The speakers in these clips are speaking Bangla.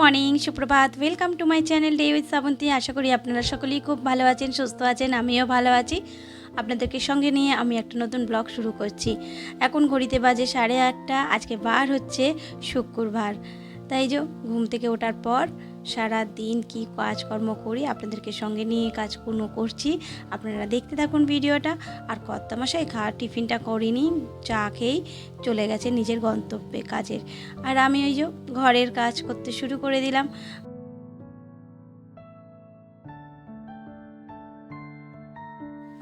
মর্নিং, সুপ্রভাত। Welcome to my channel day with Shrabanti আশা করি আপনারা সকলেই খুব ভালো আছেন, সুস্থ আছেন, আমিও ভালো আছি। আপনাদেরকে সঙ্গে নিয়ে আমি একটা নতুন ব্লগ শুরু করছি। এখন ঘড়িতে বাজে সাড়ে আটটা, আজকে বার হচ্ছে শুক্রবার। তাই যে ঘুম থেকে ওঠার পর সারা দিন কি কাজকর্ম করি, আপনাদেরকে সঙ্গে নিয়ে কাজকর্ম করছি। আপনারা দেখতে থাকুন ভিডিওটা। আর কর্তা মশাই খাওয়ার টিফিনটা করিনি, চা খেয়েই চলে গেছে নিজের গন্তব্যে কাজের। আর আমি ওই যে ঘরের কাজ করতে শুরু করে দিলাম।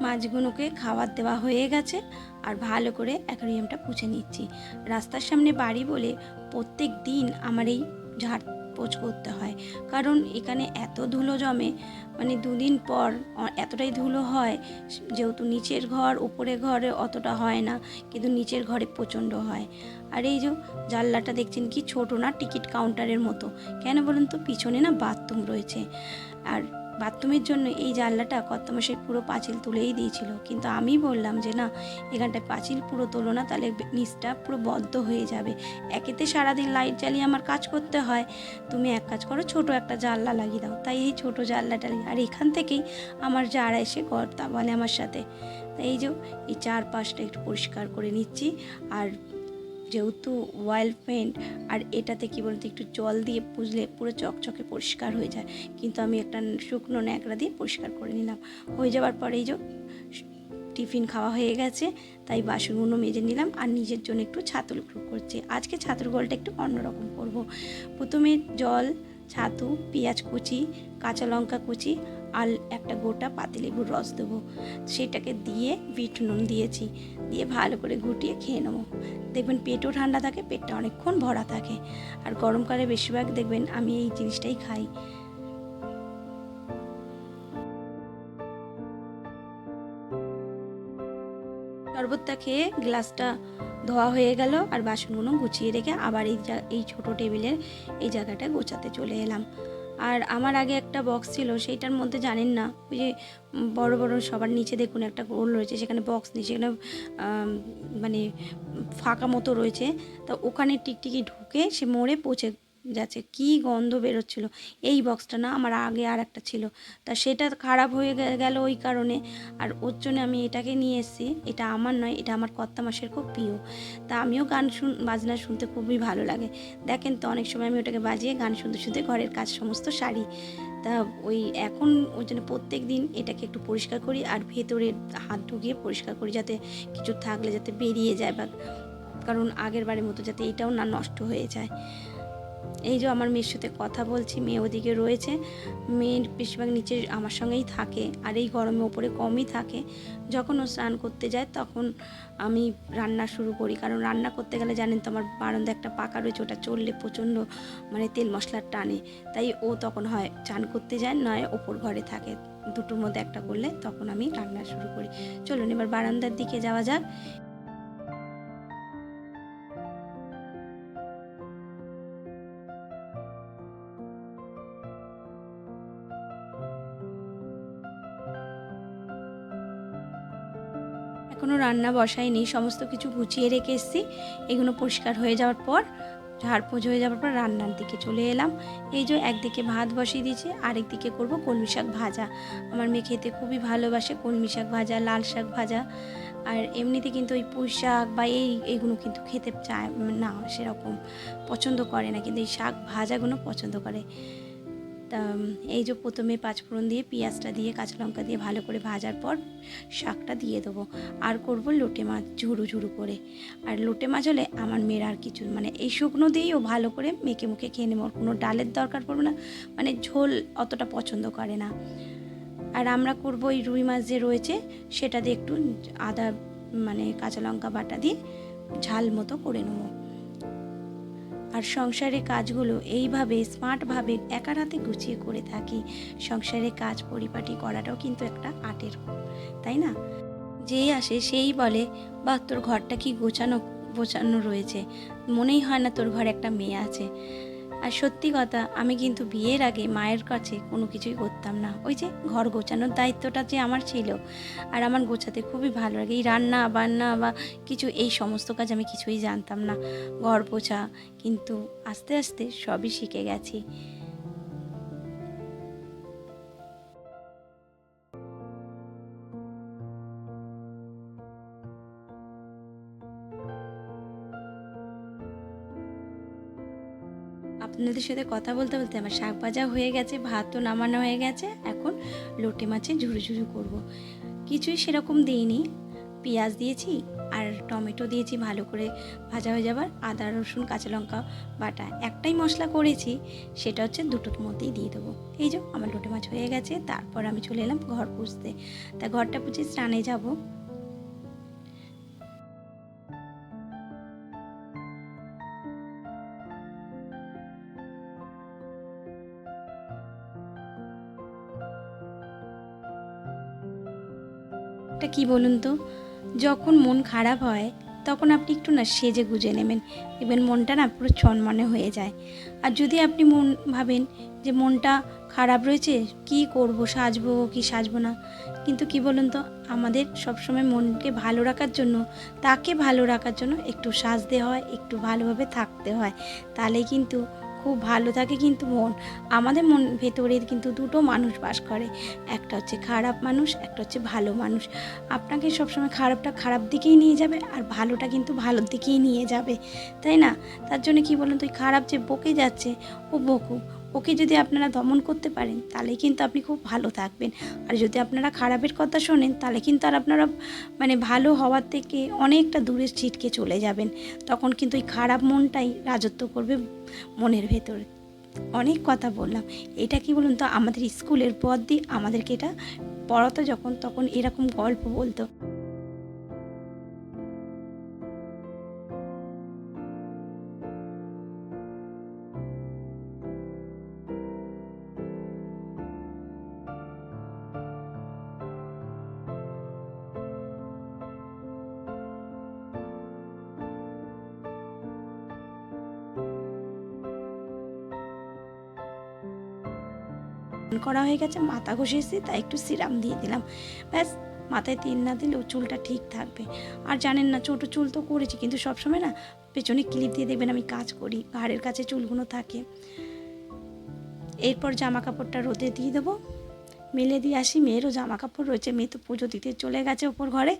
মাছগুলোকে খাবার দেওয়া হয়ে গেছে। আর ভালো করে অ্যাকোরিয়ামটা পুছে নিচ্ছি। রাস্তার সামনে বাড়ি বলে প্রত্যেক দিন আমার এই ঝাড় পোছ করতে হয়। কারণ এখানে এত ধুলো জমে মানে দুদিন পর এতটাই ধুলো হয়, যেহেতু নিচের ঘর, উপরে ঘরে অতটা হয় না, কিন্তু নিচের ঘরে প্রচণ্ড হয়। আর এই যে জানলাটা দেখছেন কি ছোট না, টিকিট কাউন্টারের মতো। কেন বলুন তো, পিছনে না বাথরুম রয়েছে। আর বাথরুমের জন্য এই জানলাটা কর্তমাসের পুরো পাঁচিল তুলেই দিয়েছিল। কিন্তু আমি বললাম যে, না, এখানটায় পাঁচিল পুরো তোলো না, তাহলে নিচটা পুরো বদ্ধ হয়ে যাবে। একেতে সারাদিন লাইট জ্বালিয়ে আমার কাজ করতে হয়। তুমি এক কাজ করো, ছোট একটা জানলা লাগিয়ে দাও। তাই এই ছোট জানলাটা আর এখান থেকেই আমার যারা এসে কর্তা বলে আমার সাথে। এই যে, এই চারপাশটা একটু পরিষ্কার করে নিচ্ছি। আর যেহেতু ওয়াইল পেন্ট আর এটাতে কী বলতো, একটু জল দিয়ে পুজলে পুরো চকচকে পরিষ্কার হয়ে যায়। কিন্তু আমি একটা শুকনো ন্যাকড়া দিয়ে পরিষ্কার করে নিলাম। হয়ে যাওয়ার পরেই যে টিফিন খাওয়া হয়ে গেছে, তাই বাসনগুলো মেজে নিলাম আর নিজের জন্য একটু ছাতুল করছি। আজকে ছাতুর গোলটা একটু অন্যরকম করব। প্রথমে জল ছাতু, পেঁয়াজ কুচি, কাঁচা লঙ্কা কুচি আর একটা গোটা পাতিলেবুর রস দেবো। সেটাকে দিয়ে বিট নুন দিয়েছি। দিয়ে ভালো করে গুটিয়ে খেয়ে নেব। দেখবেন পেটও ঠান্ডা থাকে, পেটটা অনেকক্ষণ ভরা থাকে। আর গরমকালে বেশিরভাগ দেখবেন আমি এই জিনিসটাই খাই। শরবতটা খেয়ে গ্লাসটা ধোয়া হয়ে গেল আর বাসনগুলো গুছিয়ে রেখে আবার এই এই ছোটো টেবিলের এই জায়গাটা গোছাতে চলে এলাম। আর আমার আগে একটা বক্স ছিল, সেইটার মধ্যে জানেন না, ওই যে বড়ো বড়ো সবার নিচে দেখুন একটা গোল রয়েছে, সেখানে বক্স নেই, সেখানে মানে ফাঁকা মতো রয়েছে। তা ওখানে টিকটিকি ঢুকে সে মোড়ে পচে যাচ্ছে কি গন্ধ বেরোচ্ছিল। এই বক্সটা না আমার আগে আর একটা ছিল। তা সেটা খারাপ হয়ে গেল ওই কারণে। আর ওর জন্য আমি এটাকে নিয়ে এসেছি। এটা আমার নয়, এটা আমার কর্তা মাসের খুব প্রিয়। তা আমিও গান শুন, বাজনা শুনতে খুবই ভালো লাগে। দেখেন তো অনেক সময় আমি ওটাকে বাজিয়ে গান শুনতে শুনতে ঘরের কাজ সমস্ত সারি। তা ওই এখন ওই জন্য প্রত্যেক দিন এটাকে একটু পরিষ্কার করি আর ভেতরে হাত ঢুকিয়ে পরিষ্কার করি যাতে কিছু থাকলে যাতে বেরিয়ে যায় বা, কারণ আগের বারের মতো যাতে এটাও না নষ্ট হয়ে যায়। এই যে আমার মেয়ের সাথে কথা বলছি, মেয়ে ওদিকে রয়েছে। মেয়ের বেশিরভাগ নিচে আমার সঙ্গেই থাকে আর এই গরমে ওপরে কমই থাকে। যখন ও স্নান করতে যায় তখন আমি রান্না শুরু করি। কারণ রান্না করতে গেলে জানেন তো আমার বারান্দা একটা পাকা রয়েছে, ওটা চললে প্রচণ্ড মানে তেল মশলার টানে। তাই ও তখন হয় চান করতে যায়, নয় ওপর ঘরে থাকে। দুটোর মধ্যে একটা করলে তখন আমি রান্না শুরু করি। চলুন এবার বারান্দার দিকে যাওয়া যাক। এখনও রান্না বসাইনি, সমস্ত কিছু গুছিয়ে রেখে এসেছি। এগুলো পরিষ্কার হয়ে যাওয়ার পর ঝাড়পোছ হয়ে যাওয়ার পর রান্নার দিকে চলে এলাম। এই যে একদিকে ভাত বসিয়ে দিয়েছি, আরেকদিকে করব কলমি শাক ভাজা। আমার মেয়ে খেতে খুবই ভালোবাসে কলমি শাক ভাজা, লাল শাক ভাজা। আর এমনিতে কিন্তু ওই পুঁই শাক বা এই এইগুলো কিন্তু খেতে চায় না, সেরকম পছন্দ করে না, কিন্তু এই শাক ভাজাগুলো পছন্দ করে। তা এই যে প্রথমে পাঁচফোড়ন দিয়ে, পেঁয়াজটা দিয়ে, কাঁচা লঙ্কা দিয়ে ভালো করে ভাজার পর শাকটা দিয়ে দেবো। আর করব লোটে মাছ, ঝুরু ঝুরু করে। আর লোটে মাছ হলে আমার মেয়ের আর কিছু মানে এই শুকনো দিয়েই ও ভালো করে মেখে মুখে খেয়ে নেব। কোনো ডালের দরকার পড়বে না। মানে ঝোল অতটা পছন্দ করে না। আর আমরা করব এই রুই মাছ যে রয়েছে, সেটা দিয়ে একটু আদা মানে কাঁচা লঙ্কা বাটা দিয়ে ঝাল মতো করে নেব। আর সংসারের কাজগুলো এইভাবে স্মার্টভাবে একার হাতে গুছিয়ে করে থাকি। সংসারের কাজ পরিপাটি করাটাও কিন্তু একটা আটের তাই না? যেই আসে সেই বলে, বা, তোর ঘরটা কি গোছানো গোছানো রয়েছে? মনেই হয় না তোর ঘরে একটা মেয়ে আছে। আর সত্যি কথা, আমি কিন্তু বিয়ের আগে মায়ের কাছে কোনো কিছুই করতাম না। ওই যে ঘর গোছানোর দায়িত্বটা যে আমার ছিল, আর আমার গোছাতে খুবই ভালো লাগে। এই রান্না, বান্না বা কিছু, এই সমস্ত কাজ আমি কিছুই জানতাম না। ঘর পোছা, কিন্তু আস্তে আস্তে সবই শিখে গেছি। আপনাদের সাথে কথা বলতে বলতে আমার শাক ভাজা হয়ে গেছে ভাতও নামানো হয়ে গেছে, এখন লোটে মাছে ঝুরু ঝুরু করব। কিছুই সেরকম দিইনি। পেঁয়াজ দিয়েছি আর টমেটো দিয়েছি ভালো করে ভাজা হয়ে যাবার। আদা, রসুন, কাঁচা লঙ্কা বাটা একটাই মশলা করেছি, সেটা হচ্ছে দুটোর মধ্যেই দিয়ে দেবো। এই যে আমার লোটে মাছ হয়ে গেছে, তারপর আমি চলে এলাম ঘর পুষতে তা ঘরটা পুষে স্নানে যাব। একটা কি বলুন তো? যখন মন খারাপ হয়, তখন আপনি একটু না সেজে গুজে নেবেন। দেখবেন মনটা না পুরো চনমনে হয়ে যায়। আর যদি আপনি মন ভাবেন যে মনটা খারাপ রয়েছে, কি করব, সাজবো কি সাজবো না? কিন্তু কি বলুন তো, আমাদের সবসময় মনকে ভালো রাখার জন্য, তাকে ভালো রাখার জন্য একটু সাজতে হয়, একটু ভালোভাবে থাকতে হয়। তাহলে কিন্তু খুব ভালো থাকে কিন্তু মন। আমাদের মন ভেতরে কিন্তু দুটো মানুষ বাস করে। একটা হচ্ছে খারাপ মানুষ, একটা হচ্ছে ভালো মানুষ। আপনাকে সবসময় খারাপটা খারাপ দিকেই নিয়ে যাবে আর ভালোটা কিন্তু ভালোর দিকেই নিয়ে যাবে। তাই না? তার জন্য কি বলুন তো খারাপ যে বকে যাচ্ছে, ও বকুক। ওকে যদি আপনারা দমন করতে পারেন, তাহলে কিন্তু আপনি খুব ভালো থাকবেন। আর যদি আপনারা খারাপের কথা শোনেন, তাহলে কিন্তু আর আপনারা মানে ভালো হওয়ার থেকে অনেকটা দূরে ছিটকে চলে যাবেন। তখন কিন্তু ওই খারাপ মনটাই রাজত্ব করবে মনের ভেতরে। অনেক কথা বললাম। এটা কি বলুন তো? আমাদের স্কুলের পর দিয়ে আমাদেরকে এটা পড়াতো যখন, তখন এরকম গল্প বলতো। করা হয়ে গেছে, মাথা ঘষেছি, তাই একটু সিরাম দিয়ে দিলাম। ব্যাস, মাথায় তেল না দিলেও চুলটা ঠিক থাকবে। আর জানেন না, ছোটো চুল তো করেছি, কিন্তু সবসময় না পেছনে ক্লিপ দিয়ে দেখবেন আমি কাজ করি, ঘাড়ের কাছে চুলগুলো থাকে। এরপর জামা কাপড়টা রোদে দিয়ে দেবো। মেলে দিয়ে আসি, মেয়েরও জামা কাপড় রয়েছে, মেয়ে তো পুজো দিতে চলে গেছে ওপর ঘরে।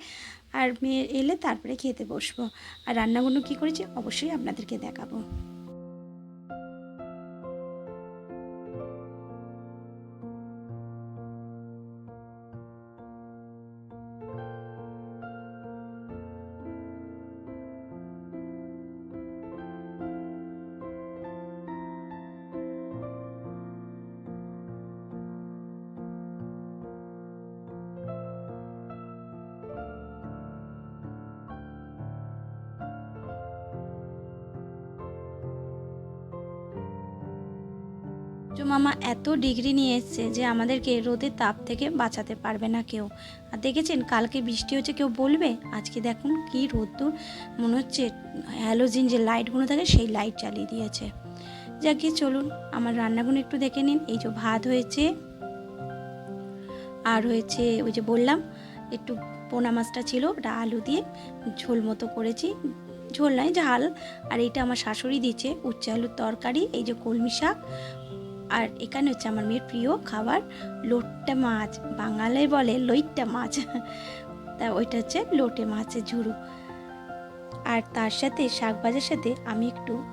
আর মেয়ে এলে তারপরে খেতে বসবো। আর রান্নাগুলো কী করেছি, অবশ্যই আপনাদেরকে দেখাবো। সূর্য মামা এত ডিগ্রি নিয়ে এসছে যে আমাদেরকে রোদের তাপ থেকে বাঁচাতে পারবে না কেউ। আর দেখেছেন, কালকে বৃষ্টি হচ্ছে কেউ বলবে? আজকে দেখুন কি রোদ্দুর। মনে হচ্ছে হ্যালোজিন যে লাইটগুলো থাকে, সেই লাইট চালিয়ে দিয়েছে। যা যাকে চলুন, আমার রান্নাগুলো একটু দেখে নিন। এই যে ভাত হয়েছে, আর হয়েছে ওই যে বললাম, একটু পোনা মাছটা ছিল, ওটা আলু দিয়ে ঝোল মতো করেছি। ঝোল নয়, ঝাল। আর এইটা আমার শাশুড়ি দিচ্ছে উচ্চে আলুর তরকারি, এই যে কলমি শাক। আর এখানে হচ্ছে আমার মেয়ের প্রিয় খাবার লোট্টা মাছ, বাঙালি বলে লইট্টা মাছ। তা ওইটা হচ্ছে লোটে মাছের ঝুড়ো আর তার সাথে শাক সাথে আমি একটু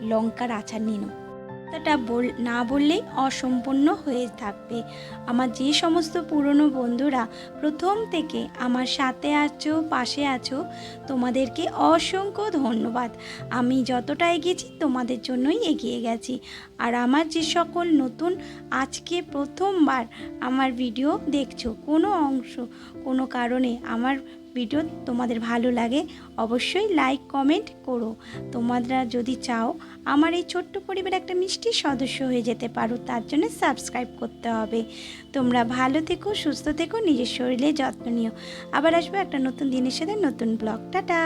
লঙ্কার আচার নিলাম কথাটা বল, না বললেই অসম্পূর্ণ হয়ে থাকবে। আমার যে সমস্ত পুরনো বন্ধুরা প্রথম থেকে আমার সাথে আছো, পাশে আছো, তোমাদেরকে অসংখ্য ধন্যবাদ। আমি যতটা এগিয়েছি তোমাদের জন্যই এগিয়ে গেছি। আর আমার যে সকল নতুন আজকে প্রথমবার আমার ভিডিও দেখছ, কোনো অংশ, কোনো কারণে আমার ভিডিও তোমাদের ভালো লাগে, অবশ্যই লাইক কমেন্ট করো। তোমরা যদি চাও আমার এই ছোট্ট পরিবার একটা মিষ্টি সদস্য হয়ে যেতে পারো, তার জন্য সাবস্ক্রাইব করতে হবে। তোমরা ভালো থেকো, সুস্থ থেকো, নিজের শরীরে যত্ন নিও। আবার আসব একটা নতুন দিনের সাথে নতুন ব্লগ টাটা!